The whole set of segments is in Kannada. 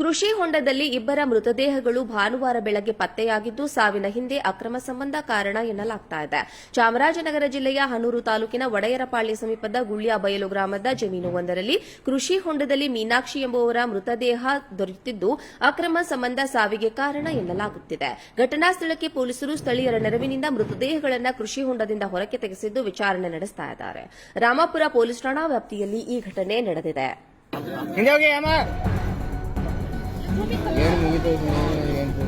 ಕೃಷಿ ಹೊಂಡದಲ್ಲಿ ಇಬ್ಬರ ಮೃತದೇಹಗಳು ಭಾನುವಾರ ಬೆಳಗ್ಗೆ ಪತ್ತೆಯಾಗಿದ್ದು, ಸಾವಿನ ಹಿಂದೆ ಅಕ್ರಮ ಸಂಬಂಧ ಕಾರಣ ಎನ್ನಲಾಗ್ತಾ ಇದೆ. ಚಾಮರಾಜನಗರ ಜಿಲ್ಲೆಯ ಹನೂರು ತಾಲೂಕಿನ ಒಡೆಯರಪಾಳ್ಯ ಸಮೀಪದ ಗುಳ್ಯ ಬಯಲು ಗ್ರಾಮದ ಜಮೀನುವೊಂದರಲ್ಲಿ ಕೃಷಿ ಹೊಂಡದಲ್ಲಿ ಮೀನಾಕ್ಷಿ ಎಂಬುವರ ಮೃತದೇಹ ದೊರೆಯುತ್ತಿದ್ದು, ಅಕ್ರಮ ಸಂಬಂಧ ಸಾವಿಗೆ ಕಾರಣ ಎನ್ನಲಾಗುತ್ತಿದೆ. ಘಟನಾ ಸ್ಥಳಕ್ಕೆ ಪೊಲೀಸರು ಸ್ಥಳೀಯರ ನೆರವಿನಿಂದ ಮೃತದೇಹಗಳನ್ನು ಕೃಷಿ ಹೊಂಡದಿಂದ ಹೊರಕ್ಕೆ ತೆಗೆಸಿದ್ದು ವಿಚಾರಣೆ ನಡೆಸ್ತಾ ಇದ್ದಾರೆ. ರಾಮಾಪುರ ಪೊಲೀಸ್ ಠಾಣಾ ವ್ಯಾಪ್ತಿಯಲ್ಲಿ ಈ ಘಟನೆ ನಡೆದಿದೆ. ಏನು ಏನು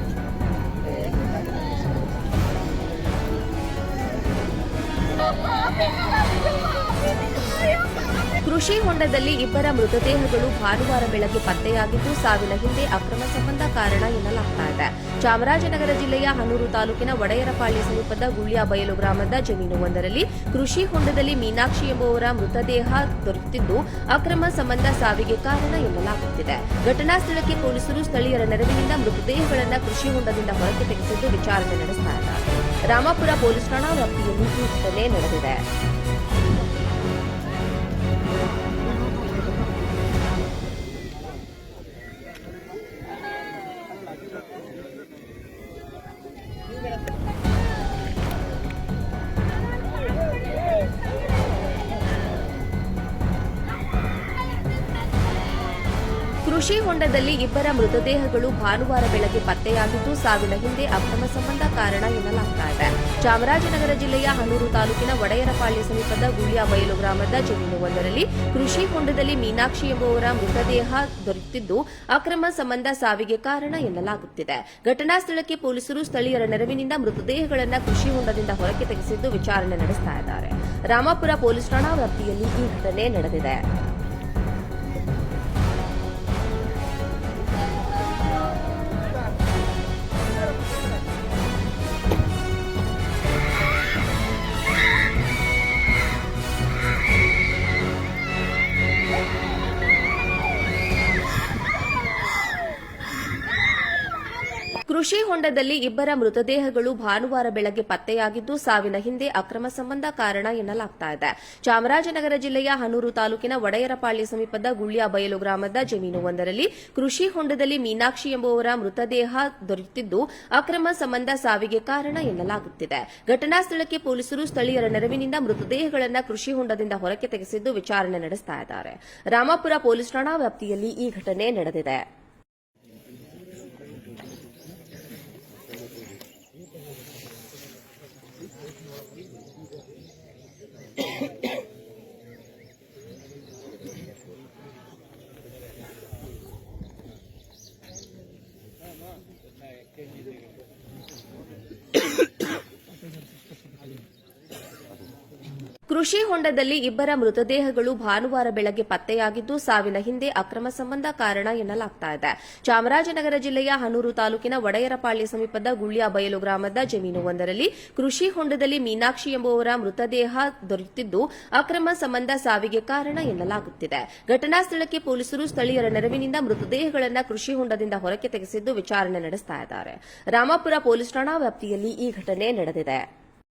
ಕೃಷಿ ಹೊಂಡದಲ್ಲಿ ಇಬ್ಬರ ಮೃತದೇಹಗಳು ಭಾನುವಾರ ಬೆಳಗ್ಗೆ ಪತ್ತೆಯಾಗಿದ್ದು ಸಾವಿನ ಹಿಂದೆ ಅಕ್ರಮ ಸಂಬಂಧ ಕಾರಣ ಎನ್ನಲಾಗ್ತಾ ಇದೆ. ಚಾಮರಾಜನಗರ ಜಿಲ್ಲೆಯ ಹನೂರು ತಾಲೂಕಿನ ಒಡೆಯರಪಾಳ್ಯ ಸಮೀಪದ ಗುಳ್ಯ ಬಯಲು ಗ್ರಾಮದ ಜಮೀನುವೊಂದರಲ್ಲಿ ಕೃಷಿ ಹೊಂಡದಲ್ಲಿ ಮೀನಾಕ್ಷಿ ಎಂಬುವರ ಮೃತದೇಹ ದೊರೆತಿದ್ದು ಅಕ್ರಮ ಸಂಬಂಧ ಸಾವಿಗೆ ಕಾರಣ ಎನ್ನಲಾಗುತ್ತಿದೆ. ಘಟನಾ ಸ್ಥಳಕ್ಕೆ ಪೊಲೀಸರು ಸ್ಥಳೀಯರ ನೆರವಿನಿಂದ ಮೃತದೇಹಗಳನ್ನು ಕೃಷಿ ಹೊಂಡದಿಂದ ಹೊರಕ್ಕೆ ತೆಗೆಸಿದ್ದು ವಿಚಾರಣೆ ನಡೆಸಲಾಗಿದೆ ರಾಮಾಪುರ ಪೊಲೀಸ್ ಠಾಣಾ ವ್ಯಾಪ್ತಿಯಲ್ಲಿ ಈ ಘಟನೆ ನಡೆದಿದೆ. ಕೃಷಿ ಹೊಂಡದಲ್ಲಿ ಇಬ್ಬರ ಮೃತದೇಹಗಳು ಭಾನುವಾರ ಬೆಳಗ್ಗೆ ಪತ್ತೆಯಾಗಿದ್ದು, ಸಾವಿನ ಹಿಂದೆ ಅಕ್ರಮ ಸಂಬಂಧ ಕಾರಣ ಎನ್ನಲಾಗ್ತಾ ಇದೆ. ಚಾಮರಾಜನಗರ ಜಿಲ್ಲೆಯ ಹನೂರು ತಾಲೂಕಿನ ಒಡೆಯರಪಾಳ್ಯ ಸಮೀಪದ ಗುಳ್ಯ ಬಯಲು ಗ್ರಾಮದ ಜಮೀನುವೊಂದರಲ್ಲಿ ಕೃಷಿ ಹೊಂಡದಲ್ಲಿ ಮೀನಾಕ್ಷಿ ಎಂಬುವರ ಮೃತದೇಹ ದೊರೆತಿದ್ದು, ಅಕ್ರಮ ಸಂಬಂಧ ಸಾವಿಗೆ ಕಾರಣ ಎನ್ನಲಾಗುತ್ತಿದೆ. ಘಟನಾ ಸ್ಥಳಕ್ಕೆ ಪೊಲೀಸರು ಸ್ಥಳೀಯರ ನೆರವಿನಿಂದ ಮೃತದೇಹಗಳನ್ನು ಕೃಷಿ ಹೊಂಡದಿಂದ ಹೊರಕ್ಕೆ ತೆಗೆಸಿದ್ದು ವಿಚಾರಣೆ ನಡೆಸ್ತಾ ಇದ್ದಾರೆ. ರಾಮಾಪುರ ಪೊಲೀಸ್ ಠಾಣಾ ವ್ಯಾಪ್ತಿಯಲ್ಲಿ ಈ ಘಟನೆ ನಡೆದಿದೆ. ಹೊಂಡದಲ್ಲಿ ಇಬ್ಬರ ಮೃತದೇಹಗಳು ಭಾನುವಾರ ಬೆಳಗ್ಗೆ ಪತ್ತೆಯಾಗಿದ್ದು, ಸಾವಿನ ಹಿಂದೆ ಅಕ್ರಮ ಸಂಬಂಧ ಕಾರಣ ಎನ್ನಲಾಗ್ತಾ ಇದೆ. ಚಾಮರಾಜನಗರ ಜಿಲ್ಲೆಯ ಹನೂರು ತಾಲೂಕಿನ ಒಡೆಯರಪಾಳ್ಯ ಸಮೀಪದ ಗುಳ್ಯ ಬಯಲು ಗ್ರಾಮದ ಜಮೀನುವೊಂದರಲ್ಲಿ ಕೃಷಿ ಹೊಂಡದಲ್ಲಿ ಮೀನಾಕ್ಷಿ ಎಂಬುವರ ಮೃತದೇಹ ದೊರೆಯುತ್ತಿದ್ದು, ಅಕ್ರಮ ಸಂಬಂಧ ಸಾವಿಗೆ ಕಾರಣ ಎನ್ನಲಾಗುತ್ತಿದೆ. ಘಟನಾ ಸ್ಥಳಕ್ಕೆ ಪೊಲೀಸರು ಸ್ಥಳೀಯರ ನೆರವಿನಿಂದ ಮೃತದೇಹಗಳನ್ನು ಕೃಷಿ ಹೊಂಡದಿಂದ ಹೊರಕ್ಕೆ ತೆಗೆಸಿದ್ದು ವಿಚಾರಣೆ ನಡೆಸುತ್ತಿದ್ದಾರೆ ರಾಮಾಪುರ ಪೊಲೀಸ್ ಠಾಣಾ ವ್ಯಾಪ್ತಿಯಲ್ಲಿ ಈ ಘಟನೆ ನಡೆದಿದೆ. ಕೃಷಿ ಹೊಂಡದಲ್ಲಿ ಇಬ್ಬರ ಮೃತದೇಹಗಳು ಭಾನುವಾರ ಬೆಳಗ್ಗೆ ಪತ್ತೆಯಾಗಿದ್ದು, ಸಾವಿನ ಹಿಂದೆ ಅಕ್ರಮ ಸಂಬಂಧ ಕಾರಣ ಎನ್ನಲಾಗ್ತಾ ಇದೆ. ಚಾಮರಾಜನಗರ ಜಿಲ್ಲೆಯ ಹನೂರು ತಾಲೂಕಿನ ಒಡೆಯರಪಾಳ್ಯ ಸಮೀಪದ ಗುಳ್ಯ ಬಯಲು ಗ್ರಾಮದ ಜಮೀನುವೊಂದರಲ್ಲಿ ಕೃಷಿ ಹೊಂಡದಲ್ಲಿ ಮೀನಾಕ್ಷಿ ಎಂಬುವರ ಮೃತದೇಹ ದೊರೆಯುತ್ತಿದ್ದು, ಅಕ್ರಮ ಸಂಬಂಧ ಸಾವಿಗೆ ಕಾರಣ ಎನ್ನಲಾಗುತ್ತಿದೆ. ಘಟನಾ ಸ್ಥಳಕ್ಕೆ ಪೊಲೀಸರು ಸ್ಥಳೀಯರ ನೆರವಿನಿಂದ ಮೃತದೇಹಗಳನ್ನು ಕೃಷಿ ಹೊಂಡದಿಂದ ಹೊರಕ್ಕೆ ತೆಗೆಸಿದ್ದು ವಿಚಾರಣೆ ನಡೆಸುತ್ತಿದ್ದಾರೆ ರಾಮಾಪುರ ಪೊಲೀಸ್ ಠಾಣಾ ವ್ಯಾಪ್ತಿಯಲ್ಲಿ ಈ ಘಟನೆ ನಡೆದಿದೆ.